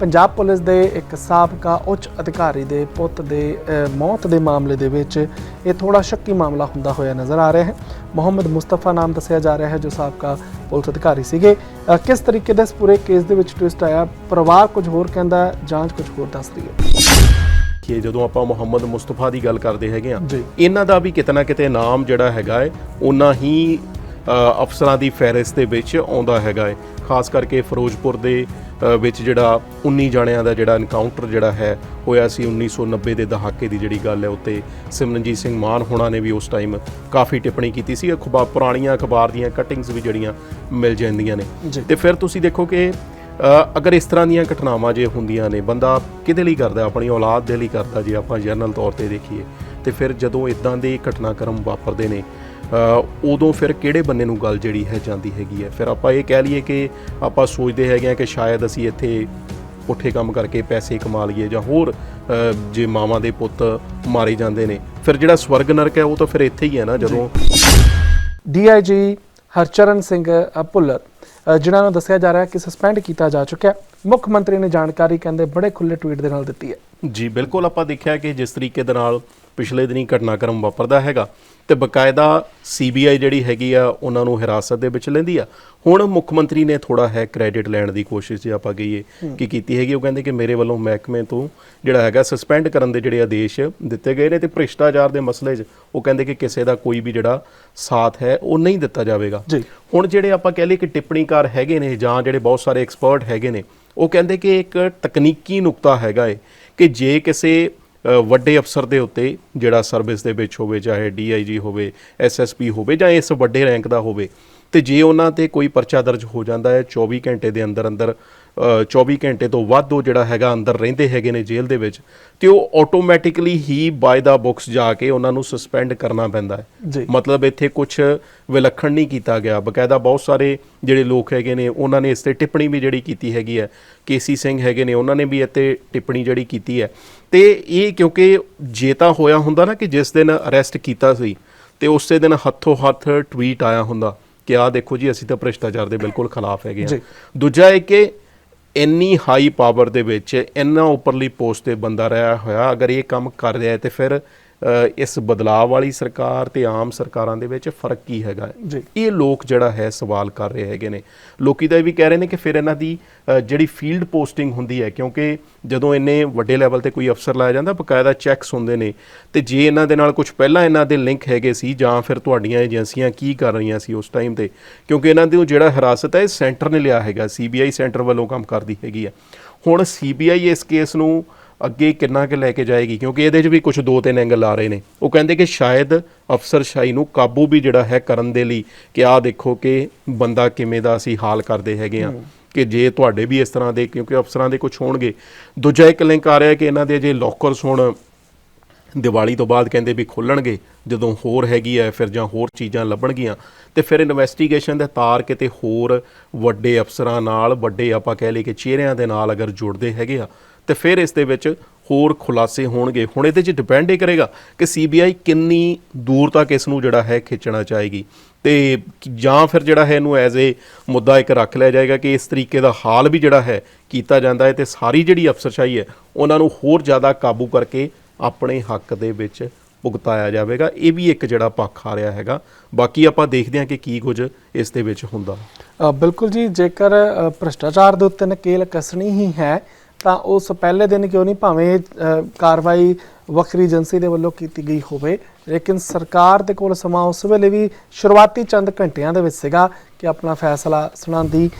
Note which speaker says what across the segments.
Speaker 1: Punjab police ਦੇ ਇੱਕ ਸਾਬਕਾ ਉੱਚ ਅਧਿਕਾਰੀ ਦੇ ਪੁੱਤ ਦੇ ਮੌਤ ਦੇ ਮਾਮਲੇ ਦੇ ਵਿੱਚ ਇਹ ਥੋੜਾ ਸ਼ੱਕੀ ਮਾਮਲਾ ਹੁੰਦਾ ਹੋਇਆ ਨਜ਼ਰ ਆ ਰਿਹਾ ਹੈ। ਮੁਹੰਮਦ ਮੁਸਤਫਾ ਨਾਮ ਦੱਸਿਆ ਜਾ ਰਿਹਾ ਹੈ ਜੋ ਸਾਬਕਾ ਪੁਲਿਸ ਅਧਿਕਾਰੀ ਸੀਗੇ। ਕਿਸ ਤਰੀਕੇ ਦਾ ਇਸ ਪੂਰੇ ਕੇਸ ਦੇ ਵਿੱਚ ਟਵਿਸਟ ਆਇਆ? ਪਰਿਵਾਰ ਕੁਝ ਹੋਰ ਕਹਿੰਦਾ ਜਾਂਚ ਕੁਝ ਹੋਰ ਦੱਸ ਰਹੀ ਹੈ
Speaker 2: ਕਿ ਜਦੋਂ ਆਪਾਂ ਮੁਹੰਮਦ ਮੁਸਤਫਾ ਦੀ ਗੱਲ ਕਰਦੇ ਹੈਗੇ ਆ। ਇਹਨਾਂ ਦਾ ਵੀ ਕਿਤੇ ਨਾ ਕਿਤੇ ਨਾਮ ਜਿਹੜਾ ਹੈਗਾ ਹੈ ਉਹਨਾਂ ਹੀ ਅਫਸਰਾਂ ਦੀ ਫਹਿਰਿਸਤ ਦੇ ਵਿੱਚ ਆਉਂਦਾ ਹੈਗਾ ਹੈ। ਖਾਸ ਕਰਕੇ ਫਿਰੋਜ਼ਪੁਰ ਦੇ ਵਿੱਚ ਜਿਹੜਾ 19 ਜਣਿਆਂ ਦਾ ਜਿਹੜਾ ਐਨਕਾਊਂਟਰ ਜਿਹੜਾ ਹੈ ਹੋਇਆ ਸੀ 1990 ਦੇ ਦਹਾਕੇ ਦੀ ਜਿਹੜੀ ਗੱਲ ਹੈ ਉੱਤੇ ਸਿਮਰਨਜੀਤ ਸਿੰਘ ਮਾਨ ਹੋਣਾ ਨੇ ਵੀ ਉਸ ਟਾਈਮ ਕਾਫੀ ਟਿੱਪਣੀ ਕੀਤੀ ਸੀ। ਅਖਬਾਰ ਪੁਰਾਣੀਆਂ ਅਖਬਾਰ ਦੀਆਂ ਕਟਿੰਗਸ ਵੀ ਜਿਹੜੀਆਂ ਮਿਲ ਜਾਂਦੀਆਂ ਨੇ। ਤੇ ਫਿਰ ਤੁਸੀਂ ਦੇਖੋ ਕਿ ਅਗਰ ਇਸ ਤਰ੍ਹਾਂ ਦੀਆਂ ਘਟਨਾਵਾਂ ਜੇ ਹੁੰਦੀਆਂ ਨੇ ਬੰਦਾ ਕਿਹਦੇ ਲਈ ਕਰਦਾ ਆਪਣੀ ਔਲਾਦ ਦੇ ਲਈ ਕਰਦਾ ਜੇ ਆਪਾਂ ਜਨਰਲ ਤੌਰ ਤੇ ਦੇਖੀਏ ਤੇ ਫਿਰ ਜਦੋਂ ਇਦਾਂ ਦੇ ਘਟਨਾਕ੍ਰਮ ਵਾਪਰਦੇ ਨੇ ਉਦੋਂ ਫਿਰ ਕਿਹੜੇ ਬੰਨੇ ਨੂੰ ਗੱਲ ਜਿਹੜੀ ਹੈ ਜਾਂਦੀ ਹੈਗੀ ਹੈ? ਫਿਰ ਆਪਾਂ ਇਹ ਕਹਿ ਲਈਏ ਕਿ ਆਪਾਂ ਸੋਚਦੇ ਹੈਗੇ ਆ ਕਿ ਸ਼ਾਇਦ ਅਸੀਂ ਇੱਥੇ ਪੁੱਠੇ ਕੰਮ ਕਰਕੇ ਪੈਸੇ ਕਮਾ ਲਈਏ ਜਾਂ ਹੋਰ ਜੇ ਮਾਵਾਂ ਦੇ ਪੁੱਤ ਮਾਰੇ ਜਾਂਦੇ ਨੇ। ਫਿਰ ਜਿਹੜਾ ਸਵਰਗ ਨਰਕ ਹੈ ਉਹ ਤਾਂ ਫਿਰ ਇੱਥੇ ਹੀ ਹੈ ਨਾ ਜਦੋਂ
Speaker 1: ਡੀਆਈਜੀ ਹਰਚਰਨ ਸਿੰਘ ਭੁੱਲਰ ਜਿਨ੍ਹਾਂ ਨੂੰ ਦੱਸਿਆ ਜਾ ਰਿਹਾ ਕਿ ਸਸਪੈਂਡ ਕੀਤਾ ਜਾ ਚੁੱਕਿਆ ਮੁੱਖ ਮੰਤਰੀ ਨੇ ਜਾਣਕਾਰੀ ਕਹਿੰਦੇ ਬੜੇ ਖੁੱਲੇ ਟਵੀਟ ਦੇ ਨਾਲ ਦਿੱਤੀ ਹੈ।
Speaker 2: ਜੀ ਬਿਲਕੁਲ ਆਪਾਂ ਦੇਖਿਆ ਕਿ ਜਿਸ ਤਰੀਕੇ ਦੇ ਨਾਲ ਪਿਛਲੇ ਦਿਨੀ ਘਟਨਾਕ੍ਰਮ ਵਾਪਰਦਾ ਹੈਗਾ ਤੇ ਬਕਾਇਦਾ ਸੀਬੀਆਈ ਜਿਹੜੀ ਹੈਗੀ ਆ ਉਹਨਾਂ ਨੂੰ ਹਿਰਾਸਤ ਦੇ ਵਿੱਚ ਲੈਂਦੀ ਆ। ਹੁਣ ਮੁੱਖ ਮੰਤਰੀ ਨੇ ਥੋੜਾ ਹੈ ਕ੍ਰੈਡਿਟ ਲੈਣ ਦੀ ਕੋਸ਼ਿਸ਼ ਜੇ ਆਪਾਂ ਕਹੀਏ ਕਿ ਕੀਤੀ ਹੈਗੀ ਉਹ ਕਹਿੰਦੇ ਕਿ ਮੇਰੇ ਵੱਲੋਂ ਮਹਿਕਮੇ ਤੋਂ ਜਿਹੜਾ ਹੈਗਾ ਸਸਪੈਂਡ ਕਰਨ ਦੇ ਜਿਹੜੇ ਆਦੇਸ਼ ਦਿੱਤੇ ਗਏ ਨੇ ਤੇ ਭ੍ਰਿਸ਼ਟਾਚਾਰ ਦੇ ਮਸਲੇ 'ਚ ਉਹ ਕਹਿੰਦੇ ਕਿ ਕਿਸੇ ਦਾ ਕੋਈ ਵੀ ਜਿਹੜਾ ਸਾਥ ਹੈ ਉਹ ਨਹੀਂ ਦਿੱਤਾ ਜਾਵੇਗਾ।
Speaker 1: ਜੀ।
Speaker 2: ਹੁਣ ਜਿਹੜੇ ਆਪਾਂ ਕਹਿ ਲਈਏ ਕਿ ਟਿੱਪਣੀਕਾਰ ਹੈਗੇ ਨੇ ਜਾਂ ਜਿਹੜੇ ਬਹੁਤ ਸਾਰੇ ਐਕਸਪਰਟ ਹੈਗੇ ਨੇ ਉਹ ਕਹਿੰਦੇ ਕਿ ਇੱਕ ਤਕਨੀਕੀ ਨੁਕਤਾ ਹੈਗਾ ਏ ਕਿ ਜੇ ਕਿਸੇ ਵੱਡੇ ਅਫਸਰ ਦੇ ਉੱਤੇ ਜਿਹੜਾ ਸਰਵਿਸ ਦੇ ਵਿੱਚ ਹੋਵੇ, ਚਾਹੇ ਡੀਆਈਜੀ ਹੋਵੇ ਐਸਐਸਪੀ ਹੋਵੇ ਜਾਂ ਇਸ ਵੱਡੇ ਰੈਂਕ ਦਾ ਹੋਵੇ, ਤੇ ਜੇ ਉਹਨਾਂ ਤੇ ਕੋਈ ਪਰਚਾ ਦਰਜ ਹੋ ਜਾਂਦਾ ਹੈ 24 ਘੰਟੇ ਦੇ ਅੰਦਰ ਅੰਦਰ 24 ਘੰਟੇ ਤੋਂ ਵੱਧ ਉਹ ਜਿਹੜਾ ਹੈਗਾ ਅੰਦਰ ਰਹਿੰਦੇ ਹੈਗੇ ਨੇ ਜੇਲ੍ਹ ਦੇ ਵਿੱਚ ਤੇ ਉਹ ਆਟੋਮੈਟਿਕਲੀ ਹੀ ਬਾਏ ਦਾ ਬੁక్స్ ਜਾ ਕੇ ਉਹਨਾਂ ਨੂੰ ਸਸਪੈਂਡ ਕਰਨਾ ਪੈਂਦਾ ਹੈ। ਮਤਲਬ ਇੱਥੇ ਕੁਝ ਵਿਲੱਖਣ ਨਹੀਂ ਕੀਤਾ ਗਿਆ। ਬਕਾਇਦਾ ਬਹੁਤ ਸਾਰੇ ਜਿਹੜੇ ਲੋਕ ਹੈਗੇ ਨੇ ਉਹਨਾਂ ਨੇ ਇਸ ਤੇ ਟਿੱਪਣੀ ਵੀ ਜਿਹੜੀ ਕੀਤੀ ਹੈਗੀ ਹੈ। ਕੇਸੀ ਸਿੰਘ ਹੈਗੇ ਨੇ ਉਹਨਾਂ ਨੇ ਵੀ ਇੱਥੇ ਟਿੱਪਣੀ ਜਿਹੜੀ ਕੀਤੀ ਹੈ। ਤੇ ਇਹ ਕਿਉਂਕਿ ਜੇ ਤਾਂ ਹੋਇਆ ਹੁੰਦਾ ਨਾ ਕਿ ਜਿਸ ਦਿਨ ਅਰੈਸਟ ਕੀਤਾ ਸੀ ਤੇ ਉਸੇ ਦਿਨ ਹੱਥੋਂ ਹੱਥ ਟਵੀਟ ਆਇਆ ਹੁੰਦਾ ਕਿ ਆਹ ਦੇਖੋ ਜੀ ਅਸੀਂ ਤਾਂ ਭ੍ਰਿਸ਼ਟਾਚਾਰ ਦੇ ਬਿਲਕੁਲ ਖਿਲਾਫ ਹੈਗੇ। ਆ ਦੂਜਾ ਇਹ ਕਿ ਇੰਨੀ ਹਾਈ ਪਾਵਰ ਦੇ ਵਿੱਚ, ਇੰਨਾ ਉੱਪਰਲੀ ਪੋਸਟ ਤੇ ਬੰਦਾ ਰਿਹਾ ਹੋਇਆ, ਅਗਰ ਇਹ ਕੰਮ ਕਰ ਰਿਹਾ ਹੈ ਤੇ ਫਿਰ ਇਸ ਬਦਲਾਅ ਵਾਲੀ ਸਰਕਾਰ ਤੇ ਆਮ ਸਰਕਾਰਾਂ ਦੇ ਵਿੱਚ ਫ਼ਰਕ ਕੀ ਹੈਗਾ? ਹੈ? ਇਹ ਲੋਕ ਜਿਹੜਾ ਹੈ ਸਵਾਲ ਕਰ ਰਹੇ ਹੈਗੇ ਨੇ। ਲੋਕੀ ਤਾਂ ਇਹ ਵੀ ਕਹਿ ਰਹੇ ਨੇ ਕਿ ਫਿਰ ਇਹਨਾਂ ਦੀ ਜਿਹੜੀ ਫੀਲਡ ਪੋਸਟਿੰਗ ਹੁੰਦੀ ਹੈ ਕਿਉਂਕਿ ਜਦੋਂ ਇੰਨੇ ਵੱਡੇ ਲੈਵਲ ਤੇ ਕੋਈ ਅਫਸਰ ਲਾਇਆ ਜਾਂਦਾ ਬਕਾਇਦਾ ਚੈੱਕਸ ਹੁੰਦੇ ਨੇ। ਤੇ ਜੇ ਇਹਨਾਂ ਦੇ ਨਾਲ ਕੁਝ ਪਹਿਲਾਂ ਇਹਨਾਂ ਦੇ ਲਿੰਕ ਹੈਗੇ ਸੀ ਜਾਂ ਫਿਰ ਤੁਹਾਡੀਆਂ ਏਜੰਸੀਆਂ ਕੀ ਕਰ ਰਹੀਆਂ ਸੀ ਉਸ ਟਾਈਮ ਤੇ ਕਿਉਂਕਿ ਇਹਨਾਂ ਦੀ ਜਿਹੜਾ ਹਿਰਾਸਤ ਹੈ ਇਹ ਸੈਂਟਰ ਨੇ ਲਿਆ ਹੈਗਾ ਸੀਬੀਆਈ ਸੈਂਟਰ ਵੱਲੋਂ ਕੰਮ ਕਰਦੀ ਹੈਗੀ ਆ ਹੁਣ ਸੀਬੀਆਈ ਇਸ ਕੇਸ ਨੂੰ ਅੱਗੇ ਕਿੰਨਾ ਕੁ ਲੈ ਕੇ ਜਾਏਗੀ? ਕਿਉਂਕਿ ਇਹਦੇ 'ਚ ਵੀ ਕੁਝ ਦੋ ਤਿੰਨ ਐਂਗਲ ਆ ਰਹੇ ਨੇ। ਉਹ ਕਹਿੰਦੇ ਕਿ ਸ਼ਾਇਦ ਅਫਸਰਸ਼ਾਹੀ ਨੂੰ ਕਾਬੂ ਵੀ ਜਿਹੜਾ ਹੈ ਕਰਨ ਦੇ ਲਈ ਕਿ ਆਹ ਦੇਖੋ ਕਿ ਬੰਦਾ ਕਿਵੇਂ ਦਾ ਅਸੀਂ ਹਾਲ ਕਰਦੇ ਹੈਗੇ ਆ ਕਿ ਜੇ ਤੁਹਾਡੇ ਵੀ ਇਸ ਤਰ੍ਹਾਂ ਦੇ ਕਿਉਂਕਿ ਅਫਸਰਾਂ ਦੇ ਕੁਝ ਹੋਣਗੇ। ਦੂਜਾ ਇੱਕ ਲਿੰਕ ਆ ਰਿਹਾ ਕਿ ਇਹਨਾਂ ਦੇ ਜੇ ਲੋਕਰਸ ਹੁਣ ਦੀਵਾਲੀ ਤੋਂ ਬਾਅਦ ਕਹਿੰਦੇ ਵੀ ਖੁੱਲਣਗੇ ਜਦੋਂ ਹੋਰ ਹੈਗੀ ਹੈ ਫਿਰ ਜਾਂ ਹੋਰ ਚੀਜ਼ਾਂ ਲੱਭਣਗੀਆਂ ਤੇ ਫਿਰ ਇਨਵੈਸਟੀਗੇਸ਼ਨ ਦੇ ਤਾਰ ਕਿਤੇ ਹੋਰ ਵੱਡੇ ਅਫਸਰਾਂ ਨਾਲ ਵੱਡੇ ਆਪਾਂ ਕਹਿ ਲਈਏ ਕਿ ਚਿਹਰਿਆਂ ਦੇ ਨਾਲ ਅਗਰ ਜੁੜਦੇ ਹੈਗੇ ਆ ਤੇ ਫਿਰ ਇਸ ਦੇ ਵਿੱਚ ਹੋਰ ਖੁਲਾਸੇ ਹੋਣਗੇ। ਹੁਣ ਇਹਦੇ 'ਚ ਡਿਪੈਂਡ ਇਹ ਕਰੇਗਾ ਕਿ ਸੀਬੀਆਈ ਕਿੰਨੀ ਦੂਰ ਤੱਕ ਇਸ ਨੂੰ ਜਿਹੜਾ ਹੈ ਖਿੱਚਣਾ ਚਾਹੇਗੀ। ਤੇ ਜਾਂ ਫਿਰ ਜਿਹੜਾ ਹੈ ਇਹਨੂੰ ਐਜ਼ ਏ ਮੁੱਦਾ ਇੱਕ ਰੱਖ ਲਿਆ ਜਾਏਗਾ ਕਿ ਇਸ ਤਰੀਕੇ ਦਾ ਹਾਲ ਵੀ ਜਿਹੜਾ ਹੈ ਕੀਤਾ ਜਾਂਦਾ ਹੈ ਤੇ ਸਾਰੀ ਜਿਹੜੀ ਅਫਸਰਸ਼ਾਹੀ ਹੈ, ਉਹਨਾਂ ਨੂੰ ਹੋਰ ਜ਼ਿਆਦਾ ਕਾਬੂ ਕਰਕੇ ਆਪਣੇ ਹੱਕ ਦੇ ਵਿੱਚ ਭੁਗਤਾਇਆ ਜਾਵੇਗਾ। ਇਹ ਵੀ ਇੱਕ ਜਿਹੜਾ ਪੱਖ ਆ ਰਿਹਾ ਹੈਗਾ। ਬਾਕੀ ਆਪਾਂ ਦੇਖਦੇ ਹਾਂ ਕਿ ਕੀ ਕੁਝ ਇਸ ਦੇ ਵਿੱਚ ਹੁੰਦਾ।
Speaker 1: ਬਿਲਕੁਲ ਜੀ, ਜੇਕਰ ਭ੍ਰਿਸ਼ਟਾਚਾਰ ਦੇ ਉੱਤੇ ਨਕੇਲ ਕੱਸਣੀ ਹੀ ਹੈ ਤਾਂ ਉਸ ਪਹਿਲੇ ਦਿਨ ਕਿਉਂ ਨਹੀਂ ਭਾਵੇਂ ਕਾਰਵਾਈ ਵੱਖਰੀ ਏਜੰਸੀ ਦੇ ਵੱਲੋਂ ਕੀਤੀ ਗਈ ਹੋਵੇ, ਲੇਕਿਨ ਸਰਕਾਰ ਦੇ ਕੋਲ ਸਮਾਂ ਉਸ ਵੇਲੇ ਵੀ ਸ਼ੁਰੂਆਤੀ ਚੰਦ ਘੰਟਿਆਂ ਦੇ ਵਿੱਚ ਸੀਗਾ ਕਿ ਆਪਣਾ ਫੈਸਲਾ ਸੁਣਾਉਂਦੀ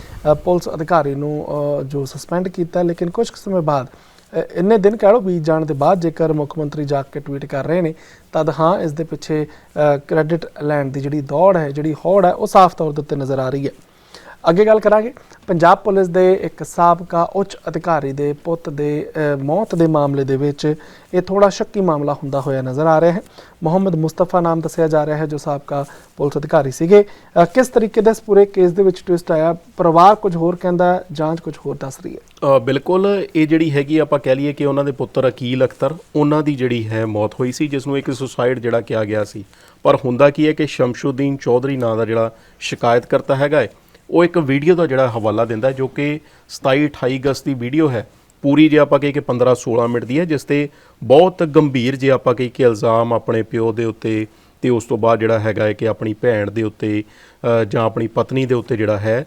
Speaker 1: ਪੁਲਿਸ ਅਧਿਕਾਰੀ ਨੂੰ ਜੋ ਸਸਪੈਂਡ ਕੀਤਾ। ਲੇਕਿਨ ਕੁਝ ਕੁ ਸਮੇਂ ਬਾਅਦ ਇੰਨੇ ਦਿਨ ਕਹਿ ਲਓ ਬੀਤ ਜਾਣ ਦੇ ਬਾਅਦ ਜੇਕਰ ਮੁੱਖ ਮੰਤਰੀ ਜਾ ਕੇ ਟਵੀਟ ਕਰ ਰਹੇ ਨੇ, ਤਦ ਹਾਂ ਇਸ ਦੇ ਪਿੱਛੇ ਕ੍ਰੈਡਿਟ ਲੈਣ ਦੀ ਜਿਹੜੀ ਦੌੜ ਹੈ, ਜਿਹੜੀ ਹੋੜ ਹੈ, ਉਹ ਸਾਫ਼ ਤੌਰ ਦੇ ਉੱਤੇ ਨਜ਼ਰ ਆ ਰਹੀ ਹੈ। ਅੱਗੇ ਗੱਲ ਕਰਾਂਗੇ। ਪੰਜਾਬ ਪੁਲਿਸ ਦੇ ਇੱਕ ਸਾਬਕਾ ਉੱਚ ਅਧਿਕਾਰੀ ਦੇ ਪੁੱਤ ਦੇ ਮੌਤ ਦੇ ਮਾਮਲੇ ਦੇ ਵਿੱਚ ਇਹ ਥੋੜਾ ਸ਼ੱਕੀ ਮਾਮਲਾ ਹੁੰਦਾ ਹੋਇਆ ਨਜ਼ਰ ਆ ਰਿਹਾ ਹੈ। ਮੁਹੰਮਦ ਮੁਸਤਫਾ ਨਾਮ ਦੱਸਿਆ ਜਾ ਰਿਹਾ ਹੈ, ਜੋ ਸਾਬਕਾ ਪੁਲਿਸ ਅਧਿਕਾਰੀ ਸੀਗੇ। ਕਿਸ ਤਰੀਕੇ ਦਾ ਇਸ ਪੂਰੇ ਕੇਸ ਦੇ ਵਿੱਚ ਟਵਿਸਟ ਆਇਆ? ਪਰਿਵਾਰ ਕੁਝ ਹੋਰ ਕਹਿੰਦਾ, ਜਾਂਚ ਕੁਝ ਹੋਰ ਦੱਸ ਰਹੀ ਹੈ।
Speaker 2: ਬਿਲਕੁਲ, ਇਹ ਜਿਹੜੀ ਹੈਗੀ ਆਪਾਂ ਕਹਿ ਲਈਏ ਕਿ ਉਹਨਾਂ ਦੇ ਪੁੱਤਰ ਅਕੀਲ ਅਖਤਰ, ਉਹਨਾਂ ਦੀ ਜਿਹੜੀ ਹੈ ਮੌਤ ਹੋਈ ਸੀ ਜਿਸ ਨੂੰ ਇੱਕ ਸੁਸਾਈਡ ਜਿਹੜਾ ਕਿਹਾ ਗਿਆ ਸੀ। ਪਰ ਹੁੰਦਾ ਕੀ ਹੈ ਕਿ ਸ਼ਮਸ਼ੁਦੀਨ ਚੌਧਰੀ ਨਾਂ ਦਾ ਜਿਹੜਾ ਸ਼ਿਕਾਇਤ ਕਰਤਾ ਹੈਗਾ ਹੈ ਉਹ ਇੱਕ ਵੀਡੀਓ ਦਾ ਜਿਹੜਾ ਹਵਾਲਾ ਦਿੰਦਾ ਜੋ ਕਿ 27 28 ਅਗਸਤ ਦੀ ਵੀਡੀਓ ਹੈ। ਪੂਰੀ ਜੇ ਆਪਾਂ ਕਹੀ ਕਿ 15 16 ਮਿੰਟ ਦੀ ਹੈ, ਜਿਸ ਤੇ ਬਹੁਤ ਗੰਭੀਰ ਜੇ ਆਪਾਂ ਕਹੀ ਕਿ ਇਲਜ਼ਾਮ ਆਪਣੇ ਪਿਓ ਦੇ ਉੱਤੇ ਤੇ ਉਸ ਤੋਂ ਬਾਅਦ ਜਿਹੜਾ ਹੈਗਾ ਹੈ ਕਿ ਆਪਣੀ ਭੈਣ ਦੇ ਉੱਤੇ ਜਾਂ ਆਪਣੀ ਪਤਨੀ ਦੇ ਉੱਤੇ ਜਿਹੜਾ ਹੈ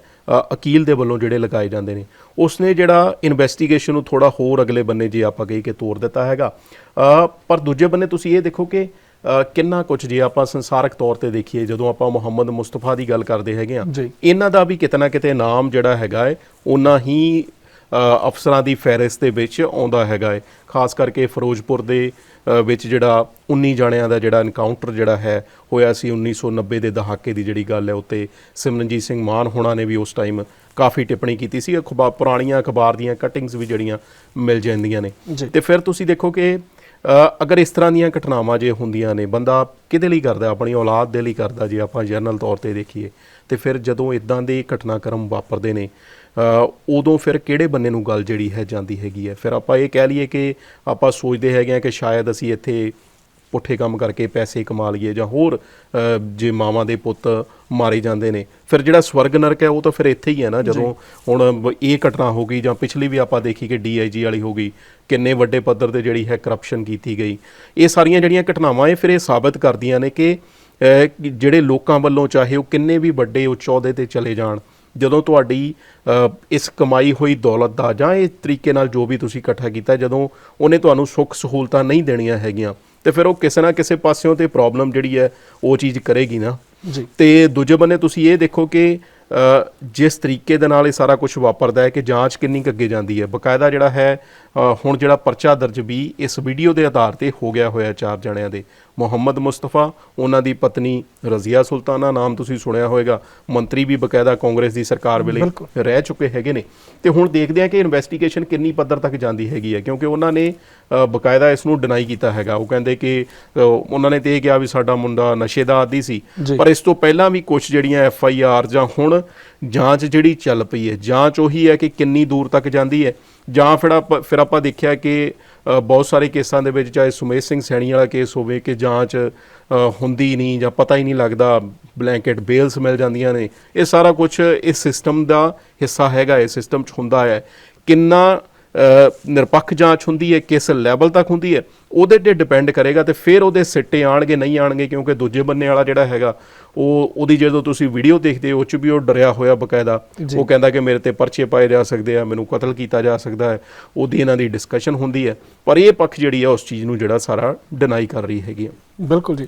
Speaker 2: ਅਕੀਲ ਦੇ ਵੱਲੋਂ ਜਿਹੜੇ ਲਗਾਏ ਜਾਂਦੇ ਨੇ। ਉਸਨੇ ਜਿਹੜਾ ਇਨਵੈਸਟੀਗੇਸ਼ਨ ਨੂੰ ਥੋੜਾ ਹੋਰ ਅਗਲੇ ਬੰਨੇ ਜੇ ਆਪਾਂ ਕਹੀ ਕਿ ਤੋੜ ਦਿੱਤਾ ਹੈਗਾ। ਪਰ ਦੂਜੇ ਬੰਨੇ ਤੁਸੀਂ ਇਹ ਦੇਖੋ ਕਿ ਕਿੰਨਾ ਕੁਝ ਜੇ ਆਪਾਂ ਸੰਸਾਰਕ ਤੌਰ ਤੇ ਦੇਖੀਏ ਜਦੋਂ ਆਪਾਂ ਮੁਹੰਮਦ ਮੁਸਤਫਾ ਦੀ ਗੱਲ ਕਰਦੇ ਹੈਗੇ ਆ। ਇਹਨਾਂ ਦਾ ਵੀ ਕਿਤੇ ਨਾ ਕਿਤੇ ਨਾਮ ਜਿਹੜਾ ਹੈਗਾ ਹੈ ਉਹਨਾਂ ਹੀ ਅਫਸਰਾਂ ਦੀ ਫਹਿਰਿਸਤ ਦੇ ਵਿੱਚ ਆਉਂਦਾ ਹੈਗਾ ਹੈ ਖਾਸ ਕਰਕੇ ਫਿਰੋਜ਼ਪੁਰ ਦੇ ਵਿੱਚ ਜਿਹੜਾ 19 ਜਣਿਆਂ ਦਾ ਜਿਹੜਾ ਐਨਕਾਊਂਟਰ ਜਿਹੜਾ ਹੈ ਹੋਇਆ ਸੀ 1990 ਦੇ ਦਹਾਕੇ ਦੀ ਜਿਹੜੀ ਗੱਲ ਹੈ ਉੱਤੇ ਸਿਮਰਨਜੀਤ ਸਿੰਘ ਮਾਨ ਹੋਣਾ ਨੇ ਵੀ ਉਸ ਟਾਈਮ ਕਾਫੀ ਟਿੱਪਣੀ ਕੀਤੀ ਸੀ ਪੁਰਾਣੀਆਂ ਅਖਬਾਰ ਦੀਆਂ ਕਟਿੰਗਸ ਵੀ ਜਿਹੜੀਆਂ ਮਿਲ ਜਾਂਦੀਆਂ ਨੇ। ਤੇ ਫਿਰ ਤੁਸੀਂ ਦੇਖੋ ਕਿ ਅਗਰ ਇਸ ਤਰ੍ਹਾਂ ਦੀਆਂ ਘਟਨਾਵਾਂ ਜੇ ਹੁੰਦੀਆਂ ਨੇ, ਬੰਦਾ ਕਿਹਦੇ ਲਈ ਕਰਦਾ? ਆਪਣੀ ਔਲਾਦ ਦੇ ਲਈ ਕਰਦਾ, ਜੇ ਆਪਾਂ ਜਨਰਲ ਤੌਰ ਤੇ ਦੇਖੀਏ, ਤੇ ਫਿਰ ਜਦੋਂ ਇਦਾਂ ਦੇ ਘਟਨਾਕ੍ਰਮ ਵਾਪਰਦੇ ਨੇ ਉਦੋਂ ਫਿਰ ਕਿਹੜੇ ਬੰਨੇ ਨੂੰ ਗੱਲ ਜਿਹੜੀ ਹੈ ਜਾਂਦੀ ਹੈਗੀ ਹੈ? ਫਿਰ ਆਪਾਂ ਇਹ ਕਹਿ ਲਈਏ ਕਿ ਆਪਾਂ ਸੋਚਦੇ ਹੈਗੇ ਆ ਕਿ ਸ਼ਾਇਦ ਅਸੀਂ ਇੱਥੇ ਪੁੱਠੇ ਕੰਮ ਕਰਕੇ ਪੈਸੇ ਕਮਾ ਲਈਏ ਜਾਂ ਹੋਰ ਜੇ ਮਾਵਾਂ ਦੇ ਪੁੱਤ ਮਾਰੇ ਜਾਂਦੇ ਨੇ ਫਿਰ ਜਿਹੜਾ ਸਵਰਗ ਨਰਕ ਹੈ ਉਹ ਤਾਂ ਫਿਰ ਇੱਥੇ ਹੀ ਹੈ ਨਾ ਜਦੋਂ ਹੁਣ ਇਹ ਘਟਨਾ ਹੋ ਗਈ ਜਾਂ ਪਿਛਲੀ ਵੀ ਆਪਾਂ ਦੇਖੀ ਕਿ ਡੀਆਈਜੀ ਵਾਲੀ ਹੋ ਗਈ ਕਿੰਨੇ ਵੱਡੇ ਪੱਧਰ ਤੇ ਜਿਹੜੀ ਹੈ ਕਰਪਸ਼ਨ ਕੀਤੀ ਗਈ ਇਹ ਸਾਰੀਆਂ ਜਿਹੜੀਆਂ ਘਟਨਾਵਾਂ ਇਹ ਫਿਰ ਇਹ ਸਾਬਤ ਕਰਦੀਆਂ ਨੇ ਕਿ ਜਿਹੜੇ ਲੋਕਾਂ ਵੱਲੋਂ ਚਾਹੇ ਉਹ ਕਿੰਨੇ ਵੀ ਵੱਡੇ ਉੱਚ ਅਹੁਦੇ ਤੇ ਚਲੇ ਜਾਣ ਜਦੋਂ ਤੁਹਾਡੀ ਇਸ ਕਮਾਈ ਹੋਈ ਦੌਲਤ ਦਾ ਜਾਂ ਇਸ ਤਰੀਕੇ ਨਾਲ ਜੋ ਵੀ ਤੁਸੀਂ ਇਕੱਠਾ ਕੀਤਾ ਜਦੋਂ ਉਹਨੇ ਤੁਹਾਨੂੰ ਸੁੱਖ ਸਹੂਲਤਾਂ ਨਹੀਂ ਦੇਣੀਆਂ ਹੈਗੀਆਂ ਤੇ ਫਿਰ ਉਹ ਕਿਸੇ ਨਾ ਕਿਸੇ ਪਾਸਿਓਂ ਤੇ ਪ੍ਰੋਬਲਮ ਜਿਹੜੀ ਹੈ ਉਹ ਚੀਜ਼ ਕਰੇਗੀ ਨਾ।
Speaker 1: ਜੀ।
Speaker 2: ਤੇ ਦੂਜੇ ਬੰਨੇ ਤੁਸੀਂ ਇਹ ਦੇਖੋ ਕਿ ਜਿਸ ਤਰੀਕੇ ਦੇ ਨਾਲ ਇਹ ਸਾਰਾ ਕੁਝ ਵਾਪਰਦਾ ਹੈ ਕਿ ਜਾਂਚ ਕਿੰਨੀ ਅੱਗੇ ਜਾਂਦੀ ਹੈ। ਬਕਾਇਦਾ ਜਿਹੜਾ ਹੈ ਹੁਣ ਜਿਹੜਾ ਪਰਚਾ ਦਰਜ ਵੀ ਇਸ ਵੀਡੀਓ ਦੇ ਆਧਾਰ ਤੇ ਹੋ ਗਿਆ ਹੋਇਆ ਚਾਰ ਜਣਿਆਂ ਦੇ। ਮੁਹੰਮਦ ਮੁਸਤਫਾ ਉਹਨਾਂ ਦੀ ਪਤਨੀ ਰਜ਼ੀਆ ਸੁਲਤਾਨਾ ਨਾਮ ਤੁਸੀਂ ਸੁਣਿਆ ਹੋਵੇਗਾ। ਮੰਤਰੀ ਵੀ ਬਕਾਇਦਾ ਕਾਂਗਰਸ ਦੀ ਸਰਕਾਰ ਵੇਲੇ। ਰਹਿ ਚੁੱਕੇ ਹੈਗੇ ਨੇ। ਤੇ ਹੁਣ ਦੇਖਦੇ ਆ ਕਿ ਇਨਵੈਸਟੀਗੇਸ਼ਨ ਕਿੰਨੀ ਪੱਧਰ ਤੱਕ ਜਾਂਦੀ ਹੈਗੀ ਹੈ ਕਿਉਂਕਿ ਉਹਨਾਂ ਨੇ ਬਕਾਇਦਾ ਇਸ ਨੂੰ ਡਿਨਾਈ ਕੀਤਾ ਹੈਗਾ। ਉਹ ਕਹਿੰਦੇ ਕਿ ਉਹਨਾਂ ਨੇ ਤੇ ਇਹ ਕਿਹਾ ਵੀ ਸਾਡਾ ਮੁੰਡਾ ਨਸ਼ੇ ਦਾ ਆਦੀ ਸੀ। ਪਰ ਇਸ ਤੋਂ ਪਹਿਲਾਂ ਵੀ ਕੁਝ ਜਿਹੜੀਆਂ ਐਫ ਆਈ ਆਰ ਜਾਂ ਹੁਣ ਜਾਂਚ ਜਿਹੜੀ ਚੱਲ ਪਈ ਹੈ ਜਾਂਚ ਉਹੀ ਹੈ ਕਿ ਕਿੰਨੀ ਦੂਰ ਤੱਕ ਜਾਂਦੀ ਹੈ। ਜਾਂ ਫਿਰ ਆਪਾਂ ਫਿਰ ਆਪਾਂ ਦੇਖਿਆ ਕਿ ਬਹੁਤ ਸਾਰੇ ਕੇਸਾਂ ਦੇ ਵਿੱਚ ਚਾਹੇ ਸੁਮੇਸ਼ ਸਿੰਘ ਸੈਣੀ ਵਾਲਾ ਕੇਸ ਹੋਵੇ ਕਿ ਜਾਂਚ ਹੁੰਦੀ ਨਹੀਂ ਜਾਂ ਪਤਾ ਹੀ ਨਹੀਂ ਲੱਗਦਾ, ਬਲੈਂਕਟ ਬੇਲਸ ਮਿਲ ਜਾਂਦੀਆਂ ਨੇ। ਇਹ ਸਾਰਾ ਕੁਝ ਇਸ ਸਿਸਟਮ ਦਾ ਹਿੱਸਾ ਹੈਗਾ ਇਹ ਸਿਸਟਮ 'ਚ ਹੁੰਦਾ ਹੈ। ਕਿੰਨਾ ਨਿਰਪੱਖ ਜਾਂਚ ਹੁੰਦੀ ਹੈ ਕਿਸ ਲੈਵਲ ਤੱਕ ਹੁੰਦੀ ਹੈ ਉਹਦੇ ਤੇ ਡਿਪੈਂਡ ਕਰੇਗਾ ਤੇ ਫਿਰ ਉਹਦੇ ਸਿੱਟੇ ਆਣਗੇ ਨਹੀਂ ਆਣਗੇ ਕਿਉਂਕਿ ਦੂਜੇ ਬੰਨੇ ਵਾਲਾ ਜਿਹੜਾ ਹੈਗਾ ਉਹ ਉਹਦੀ ਜਦੋਂ ਤੁਸੀਂ ਵੀਡੀਓ ਦੇਖਦੇ ਹੋ ਉਹ ਚ ਵੀ ਉਹ ਡਰਿਆ ਹੋਇਆ ਬਕਾਇਦਾ। ਉਹ ਕਹਿੰਦਾ ਕਿ ਮੇਰੇ ਤੇ ਪਰਚੇ ਪਾਏ ਜਾ ਸਕਦੇ ਆ ਮੈਨੂੰ ਕਤਲ ਕੀਤਾ ਜਾ ਸਕਦਾ ਹੈ ਉਹਦੀ ਇਹਨਾਂ ਦੀ ਡਿਸਕਸ਼ਨ ਹੁੰਦੀ ਹੈ। ਪਰ ਇਹ ਪੱਖ ਜਿਹੜੀ ਹੈ ਉਸ ਚੀਜ਼ ਨੂੰ ਜਿਹੜਾ ਸਾਰਾ ਡਿਨਾਈ ਕਰ ਰਹੀ ਹੈਗੀ
Speaker 1: ਬਿਲਕੁਲ ਜੀ।